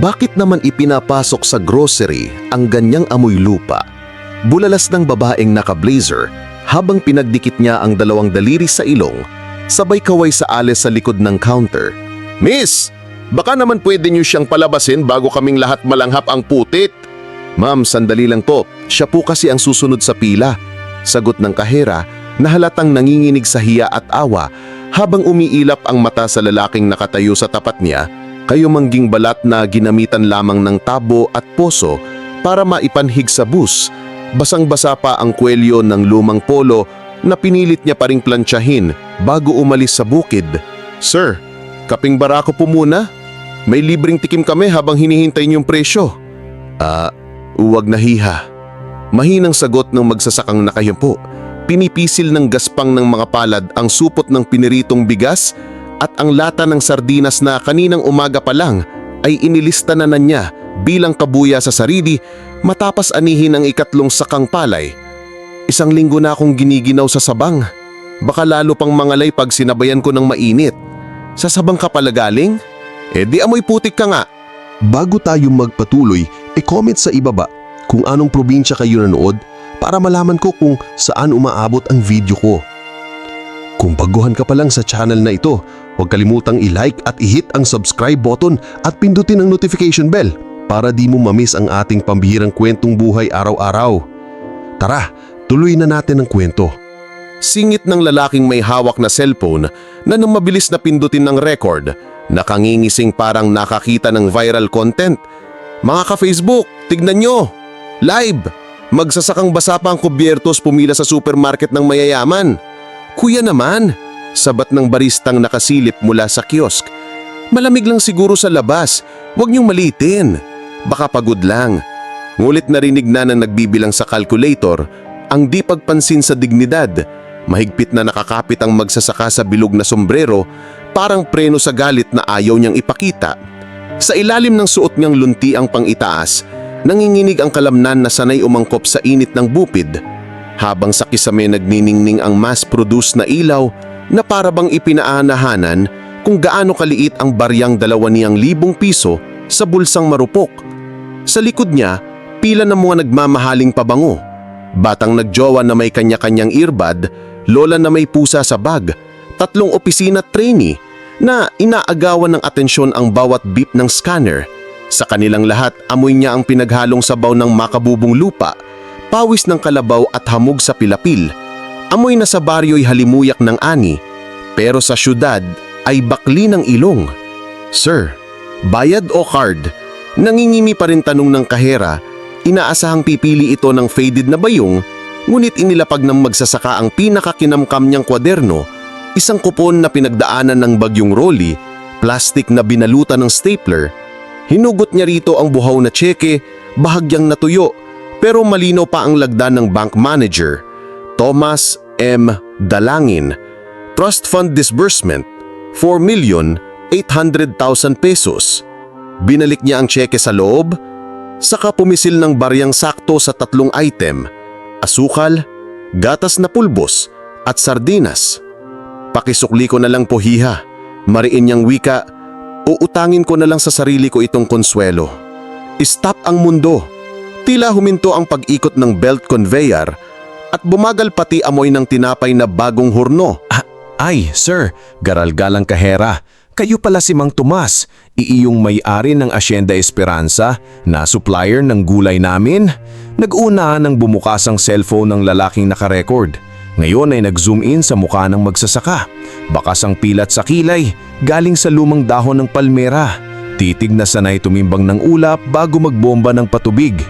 Bakit naman ipinapasok sa grocery ang ganyang amoy lupa? Bulalas ng babaeng naka-blazer habang pinagdikit niya ang dalawang daliri sa ilong, sabay kaway sa ales sa likod ng counter. Miss, baka naman pwede niyo siyang palabasin bago kaming lahat malanghap ang putit. Ma'am, sandali lang po. Siya po kasi ang susunod sa pila. Sagot ng kahera na halatang nanginginig sa hiya at awa habang umiilap ang mata sa lalaking nakatayo sa tapat niya kayo mangging balat na ginamitan lamang ng tabo at poso para maipanhig sa bus. Basang-basa pa ang kwelyo ng lumang polo na pinilit niya pa ring plantsahin bago umalis sa bukid. Sir, kaping barako po muna. May libreng tikim kami habang hinihintay niyong presyo. Ah, uwag na. Mahinang sagot ng magsasakang nakayampo. Pinipisil ng gaspang ng mga palad ang supot ng piniritong bigas at ang lata ng sardinas na kaninang umaga pa lang ay inilista na na niya bilang kabuya sa sarili matapos anihin ang ikatlong sakang palay. Isang linggo na akong giniginaw sa sabang. Baka lalo pang mangalay pag sinabayan ko ng mainit. Sa sabang ka pala galing? Eh di amoy putik ka nga. Bago tayo magpatuloy, e-comment sa ibaba kung anong probinsya kayo nanood para malaman ko kung saan umaabot ang video ko. Kung baguhan ka pa lang sa channel na ito, huwag kalimutang i-like at i-hit ang subscribe button at pindutin ang notification bell para di mo mamiss ang ating pambihirang kwentong buhay araw-araw. Tara, tuloy na natin ang kwento. Singit ng lalaking may hawak na cellphone na nang mabilis na pindutin ng record, nakangingising parang nakakita ng viral content. Mga ka-Facebook, tignan nyo! Live! Magsasakang basa pa ang kubyertos pumila sa supermarket ng mayayaman. Kuya naman, sabat ng baristang nakasilip mula sa kiosk. Malamig lang siguro sa labas, huwag niyong malitin. Baka pagod lang. Ngulit narinig na ng nagbibilang sa calculator ang di pagpansin sa dignidad. Mahigpit na nakakapit ang magsasaka sa bilog na sombrero, parang preno sa galit na ayaw niyang ipakita. Sa ilalim ng suot niyang lunti ang pang-itaas, nanginginig ang kalamnan na sanay umangkop sa init ng bupid. Habang sa kisame nagniningning ang mass-produce na ilaw na parabang ipinaanahanan kung gaano kaliit ang baryang dalawa niyang libong piso sa bulsang marupok. Sa likod niya, pila ng mga nagmamahaling pabango. Batang nagjowa na may kanya-kanyang earbud, lola na may pusa sa bag, tatlong opisina trainee na inaagawan ng atensyon ang bawat beep ng scanner. Sa kanilang lahat, amoy niya ang pinaghalong sabaw ng makabubong lupa, pawis ng kalabaw at hamog sa pilapil. Amoy na sa baryo'y halimuyak ng ani, pero sa syudad ay bakli ng ilong. Sir, bayad o card? Nangingimi pa rin tanong ng kahera Inaasahang pipili ito ng faded na bayong, ngunit inilapag ng magsasaka ang pinakakinamkam niyang kwaderno, isang kupon na pinagdaanan ng bagyong rolly, plastic na binalutan ng stapler. Hinugot niya rito ang buhaw na tseke, bahagyang natuyo, pero malinaw pa ang lagda ng bank manager. Thomas M. Dalangin, Trust Fund Disbursement, 4,800,000 pesos. Binalik niya ang tseke sa loob, Saka pumisil ng baryang sakto sa tatlong item, asukal, gatas na pulbos at sardinas. Pakisukli ko na lang po hiha, mariin niyang wika, uutangin ko na lang sa sarili ko itong konsuelo. Stop ang mundo. Tila huminto ang pag-ikot ng belt conveyor at bumagal pati amoy ng tinapay na bagong hurno. Ah, ay, sir, garalgalang kahera. Kayo pala si Mang Tomas, iiyong may-ari ng Asyenda Esperanza na supplier ng gulay namin. Nag-una nang bumukas ang cellphone ng lalaking nakarecord. Ngayon ay nag-zoom in sa mukha ng magsasaka. Bakas ang pilat sa kilay, galing sa lumang dahon ng palmera. Titig na sanay tumimbang ng ulap bago magbomba ng patubig.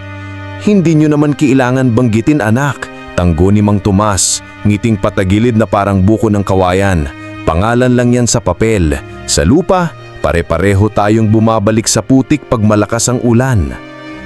Hindi nyo naman kailangan banggitin anak, tanggo ni Mang Tomas, ngiting patagilid na parang buko ng kawayan. Pangalan lang yan sa papel. Sa lupa, pare-pareho tayong bumabalik sa putik pag malakas ang ulan.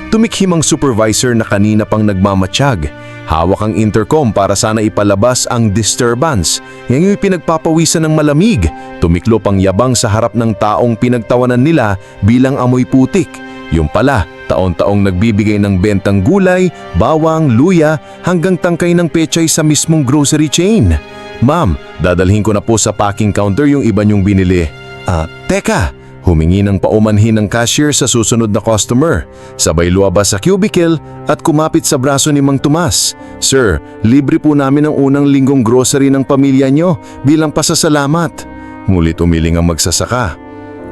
Tumikhim ang supervisor na kanina pang nagmamatsyag. Hawak ang intercom para sana ipalabas ang disturbance. Ngayon pinagpapawisan ng malamig. Tumiklo pang yabang sa harap ng taong pinagtawanan nila bilang amoy putik. Yung pala, taon-taong nagbibigay ng bentang gulay, bawang, luya hanggang tangkay ng pechay sa mismong grocery chain. Ma'am, dadalhin ko na po sa packing counter yung iba niyong binili. Ah, teka, humingi ng paumanhin ng cashier sa susunod na customer, sabay luwabas sa cubicle at kumapit sa braso ni Mang Tomas. Sir, libre po namin ang unang linggong grocery ng pamilya nyo bilang pasasalamat. Ngulit umiling ang magsasaka.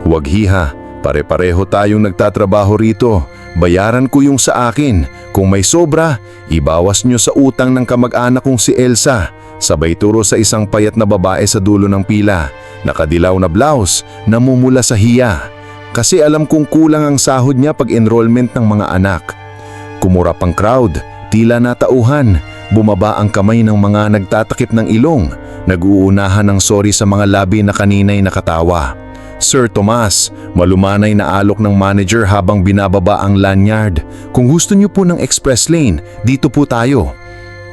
Huwag hiha, pare-pareho tayong nagtatrabaho rito. Bayaran ko yung sa akin. Kung may sobra, ibawas nyo sa utang ng kamag-anak kong si Elsa. Sabay turo sa isang payat na babae sa dulo ng pila. Nakadilaw na blouse, namumula sa hiya. Kasi alam kong kulang ang sahod niya pag enrollment ng mga anak. Kumurap ang crowd, tila natauhan. Bumaba ang kamay ng mga nagtatakip ng ilong. Nag-uunahan ng sorry sa mga labi na kaninay nakatawa. Sir Tomas, malumanay na alok ng manager habang binababa ang lanyard. Kung gusto niyo po ng express lane, dito po tayo.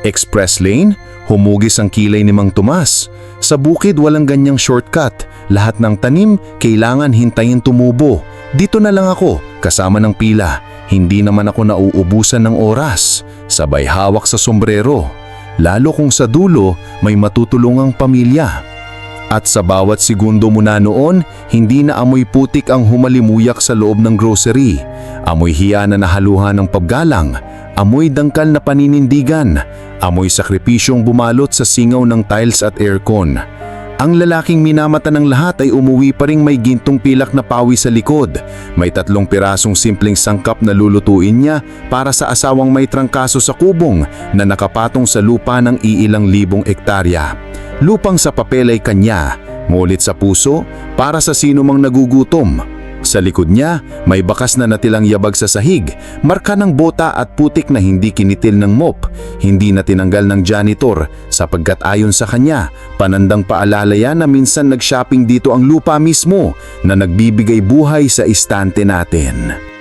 Express lane? Humugis ang kilay ni Mang Tomas. Sa bukid walang ganyang shortcut. Lahat ng tanim kailangan hintayin tumubo. Dito na lang ako, kasama ng pila. Hindi naman ako nauubusan ng oras. Sabay hawak sa sombrero. Lalo kung sa dulo may matutulungang pamilya. At sa bawat segundo muna noon, hindi na amoy putik ang humalimuyak sa loob ng grocery. Amoy hiya na nahaluhan ng paggalang, amoy dangkal na paninindigan, amoy sakripisyong bumalot sa singaw ng tiles at aircon. Ang lalaking minamata ng lahat ay umuwi pa ring may gintong pilak na pawi sa likod. May tatlong pirasong simpleng sangkap na lulutuin niya para sa asawang may trangkaso sa kubong na nakapatong sa lupa ng iilang libong ektarya. Lupang sa papel ay kanya, ngulit sa puso para sa sino mang nagugutom. Sa likod niya, may bakas na natilang yabag sa sahig, marka ng bota at putik na hindi kinitil ng mop, hindi na tinanggal ng janitor sapagkat ayon sa kanya, panandang paalala yan na minsan nag-shopping dito ang lupa mismo na nagbibigay buhay sa istante natin.